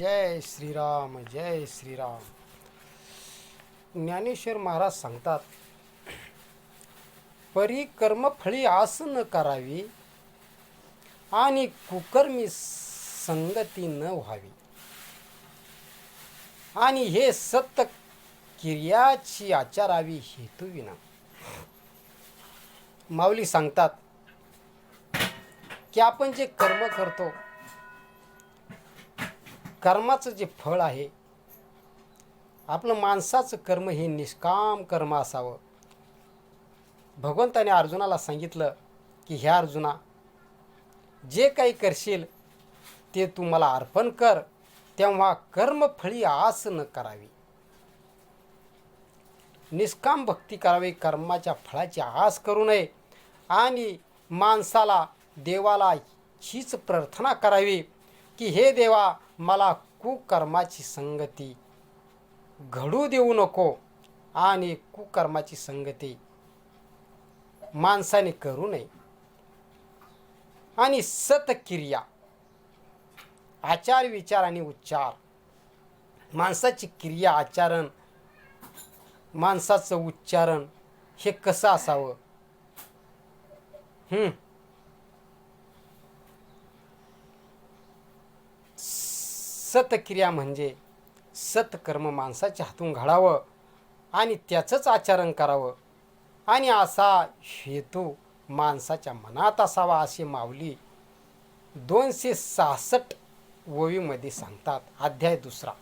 जय श्रीराम जय श्रीराम. ज्ञानेश्वर महाराज सांगतात परी कर्मफळी आस न करावी आणि कुकर्मी संगती न व्हावी. आणि हे सत्य क्रियाची आचारावी हेतुविना माऊली सांगतात की आपण जे कर्म करतो कर्माचं जे फळ आहे आपलं माणसाचं कर्म हे निष्काम कर्म असावं. भगवंताने अर्जुनाला सांगितलं की ह्या अर्जुना जे काही करशील ते तू मला अर्पण कर तेव्हा कर्मफळी आस न करावी. निष्काम भक्ती करावी कर्माच्या फळाची आस करू नये आणि माणसाला देवाला हीच प्रार्थना करावी की हे देवा मला कुकर्माची संगती घडू देऊ नको आणि कुकर्माची संगती माणसाने करू नये. आणि सतक्रिया आचार विचार आणि उच्चार. माणसाची क्रिया आचरण माणसाचं उच्चारण हे कसं असावं हं. सतक्रिया म्हणजे सत्कर्म माणसाच्या हातून घडावं आणि त्याचंच आचरण करावं. आणि असा हेतू माणसाच्या मनात असावा असे माऊली दोनशे सहासष्ट ओवीमध्ये सांगतात. अध्याय दुसरा.